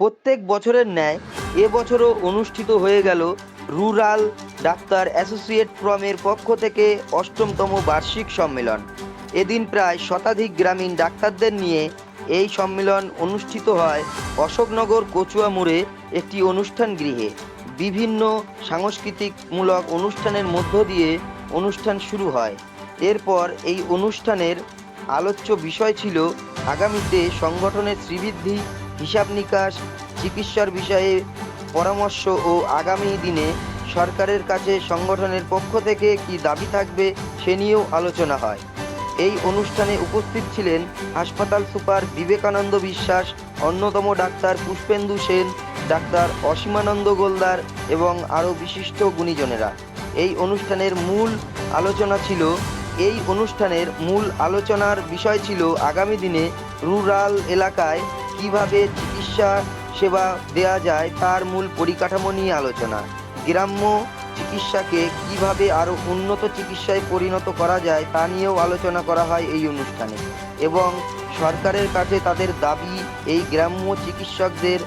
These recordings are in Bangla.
প্রত্যেক বছরের ন্যায় এবছরও অনুষ্ঠিত হয়ে গেল রুরাল ডাক্তার অ্যাসোসিয়েট ফ্রমের পক্ষ থেকে অষ্টমতম বার্ষিক সম্মেলন। এদিন প্রায় শতাধিক গ্রামীণ ডাক্তারদের নিয়ে এই সম্মেলন অনুষ্ঠিত হয় অশোকনগর কচুয়া মোড়ে একটি অনুষ্ঠান গৃহে। বিভিন্ন সাংস্কৃতিকমূলক অনুষ্ঠানের মধ্য দিয়ে অনুষ্ঠান শুরু হয়। এরপর এই অনুষ্ঠানের আলোচ্য বিষয় ছিল আগামীতে সংগঠনের শ্রীবৃদ্ধি হিসাব নিকাশ, চিকিৎসার বিষয়ে পরামর্শ ও আগামী দিনে সরকারের কাছে সংগঠনের পক্ষ থেকে কি দাবি থাকবে সে নিয়েও আলোচনা হয়। এই অনুষ্ঠানে উপস্থিত ছিলেন হাসপাতাল সুপার বিবেকানন্দ বিশ্বাস, অন্যতম ডাক্তার পুষ্পেন্দু সেন, ডাক্তার অসীমানন্দ গোলদার এবং আরও বিশিষ্ট গুণীজনেরা। এই অনুষ্ঠানের মূল আলোচনা ছিল, এই অনুষ্ঠানের মূল আলোচনার বিষয় ছিল আগামী দিনে রুরাল এলাকায় কীভাবে চিকিৎসা সেবা দেয়া যায় তার মূল পরিকাঠামো নিয়ে আলোচনা। গ্রাম্য চিকিৎসাকে কীভাবে আরও উন্নত চিকিৎসায় পরিণত করা যায় তা নিয়েও আলোচনা করা হয় এই অনুষ্ঠানে এবং সরকারের কাছে তাদের দাবি, এই গ্রাম্য চিকিৎসকদের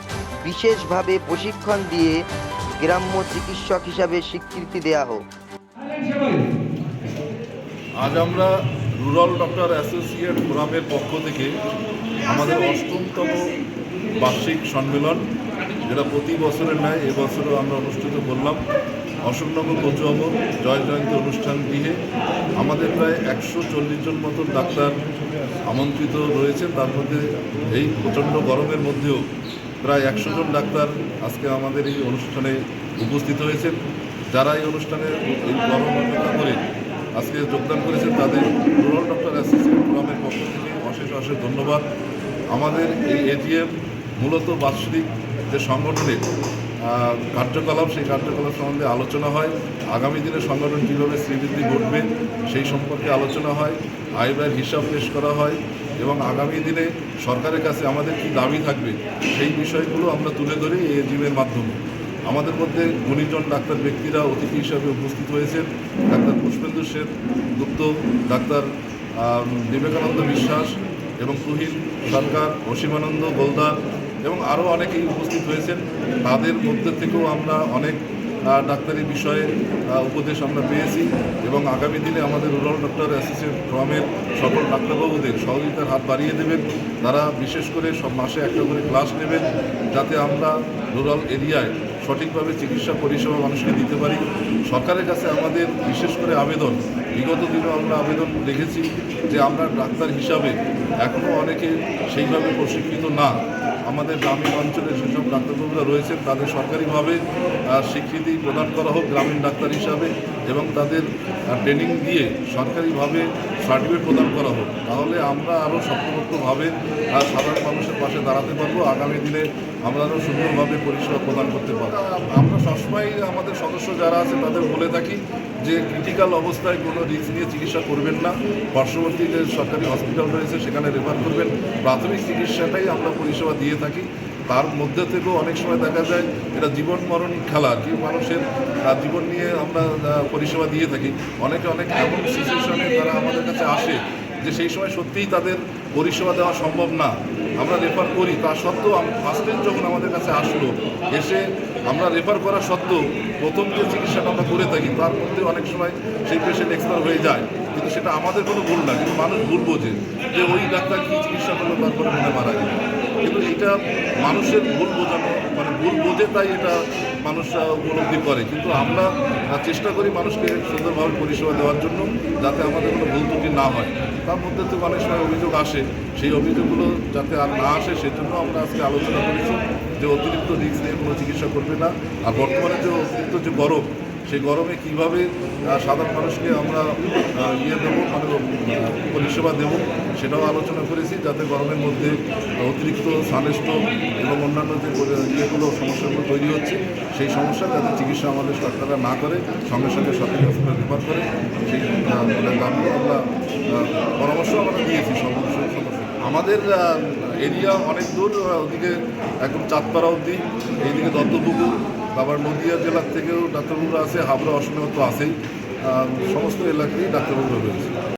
বিশেষভাবে প্রশিক্ষণ দিয়ে গ্রাম্য চিকিৎসক হিসাবে স্বীকৃতি দেয়া হোক। আজ আমরা রুরাল ডক্টর অ্যাসোসিয়েট ফোরামের পক্ষ থেকে আমাদের অষ্টমতম বার্ষিক সম্মেলন যেটা প্রতি বছরের ন্যায় এবছরও আমরা অনুষ্ঠিত করলাম। অশোকনগর কচুয়াবর জয় জয়ন্তী অনুষ্ঠান গৃহে আমাদের প্রায় একশো চল্লিশ জন মতন ডাক্তার আমন্ত্রিত রয়েছেন। তার মধ্যে এই প্রচণ্ড গরমের মধ্যেও প্রায় একশো জন ডাক্তার আজকে আমাদের এই অনুষ্ঠানে উপস্থিত হয়েছেন। যারা এই অনুষ্ঠানে এই গরম অপেক্ষা করে আজকে যোগদান করেছেন তাদের রুরাল ডক্টর অ্যাসোসিয়েট ফোরামের পক্ষ থেকে অশেষ অশেষ ধন্যবাদ। আমাদের এই এজিএম মূলত বাৎসরিক যে সংগঠনের কার্যকলাপ, সেই কার্যকলাপ সম্বন্ধে আলোচনা হয়। আগামী দিনে সংগঠন কীভাবে শ্রীবৃদ্ধি ঘটবে সেই সম্পর্কে আলোচনা হয় আয় ব্যয়ের হিসাব পেশ করা হয় এবং আগামী দিনে সরকারের কাছে আমাদের কী দাবি থাকবে সেই বিষয়গুলো আমরা তুলে ধরি এই এজিএমের মাধ্যমে। আমাদের মধ্যে গুণীজন ডাক্তার ব্যক্তিরা অতিথি হিসাবে উপস্থিত হয়েছেন। পুষ্পেন্দু সেন, গুপ্ত, ডাক্তার বিবেকানন্দ বিশ্বাস এবং তুহিন সরকার, অসীমানন্দ গোলদার এবং আরও অনেকেই উপস্থিত হয়েছেন। তাদের মধ্যে থেকেও আমরা অনেক ডাক্তারি বিষয়ে উপদেশ আমরা পেয়েছি এবং আগামী দিনে আমাদের রুরাল ডক্টর অ্যাসোসিয়েট ফ্রমের সকল ডাক্তারবাবুদের সহযোগিতার হাত বাড়িয়ে দেবেন। তারা বিশেষ করে সব মাসে একটা করে ক্লাস নেবেন যাতে আমরা রুরাল এরিয়ায় সঠিকভাবে চিকিৎসা পরিষেবা মানুষকে দিতে পারি। সরকারের কাছে আমাদের বিশেষ করে আবেদন, বিগত দিনেও আমরা আবেদন দেখেছি যে আমরা ডাক্তার হিসাবে এখনও অনেকে সেইভাবে প্রশিক্ষিত না। আমাদের গ্রামীণ অঞ্চলে যেসব ডাক্তারবাবুরা রয়েছেন, তাদের সরকারিভাবে স্বীকৃতি প্রদান করা হোক গ্রামীণ ডাক্তার হিসাবে এবং তাদের ট্রেনিং দিয়ে সরকারিভাবে সার্টিফিকেট প্রদান করা হোক। তাহলে আমরা আরও শক্তপোক্তভাবে সাধারণ মানুষের পাশে দাঁড়াতে পারব। আগামী দিনে আমরা আরও সুন্দরভাবে পরিষেবা প্রদান করতে পারব। আমরা সবসময় আমাদের সদস্য যারা আছে তাদের বলে থাকি যে ক্রিটিক্যাল অবস্থায় কোনো রিস্ক নিয়ে চিকিৎসা করবেন না। পার্শ্ববর্তী যে সরকারি হসপিটাল রয়েছে সেখানে রেফার করবেন। প্রাথমিক চিকিৎসাটাই আমরা পরিষেবা দিয়ে থাকি। তার মধ্যে থেকেও অনেক সময় দেখা যায় এটা জীবন মরণ খেলা। কি মানুষের জীবন নিয়ে আমরা পরিষেবা দিয়ে থাকি। অনেকে অনেক এমন সিচুয়েশনে তারা আমাদের কাছে আসে যে সেই সময় সত্যিই তাদের পরিষেবা দেওয়া সম্ভব না। আমরা রেফার করি, তা সত্ত্বেও ফার্স্ট টাইম যখন আমাদের কাছে আসলো, এসে আমরা রেফার করা সত্ত্বেও প্রথম যে চিকিৎসাটা আমরা করে থাকি, তার মধ্যে অনেক সময় সেই পেশেন্ট এক্সপায়ার হয়ে যায়। কিন্তু সেটা আমাদের কোনো ভুল না, কিন্তু মানুষ ভুল বোঝে যে ওই ডাক্তার কী চিকিৎসা করল, তারপরে মনে মারা গেল। কিন্তু এটা মানুষের ভুল বোঝানো মানে ভুল বোঝে তাই এটা মানুষরা উপলব্ধি করে। কিন্তু আমরা চেষ্টা করি মানুষকে সুন্দরভাবে পরিষেবা দেওয়ার জন্য যাতে আমাদের কোনো ভুল ত্রুটি না হয়। তার মধ্যে থেকে অনেক সময় অভিযোগ আসে। সেই অভিযোগগুলো যাতে আর না আসে, সেজন্য আমরা আজকে আলোচনা করেছি যে অতিরিক্ত রিক্স নিয়ে কোনো চিকিৎসা করবে না। আর বর্তমানে যে অতিরিক্ত যে গরম সেই গরমে কীভাবে সাধারণ মানুষকে আমরা ইয়ে দেবো মানে পরিষেবা দেবো, সেটাও আলোচনা করেছি, যাতে গরমের মধ্যে অতিরিক্ত সানস্ট্রোক এবং অন্যান্য যে ইয়েগুলো, সমস্যাগুলো তৈরি হচ্ছে, সেই সমস্যা যাতে চিকিৎসা আমাদের ডাক্তাররা না করে, সঙ্গে সঙ্গে সরকারি হসপিটাল রেফার করে, সেই মানে আমরা পরামর্শ আমরা দিয়েছি সমস্যা। আমাদের এরিয়া অনেক দূর ওদিকে একদম চাঁদপাড়া অবধি, এইদিকে দত্তপুকুর আবার নদীয়া জেলার থেকেও ডাক্তারবাবুরা আছে হাবড়া অসমেও তো আছেই। সমস্ত এলাকায় ডাক্তারবাবুরা রয়েছে।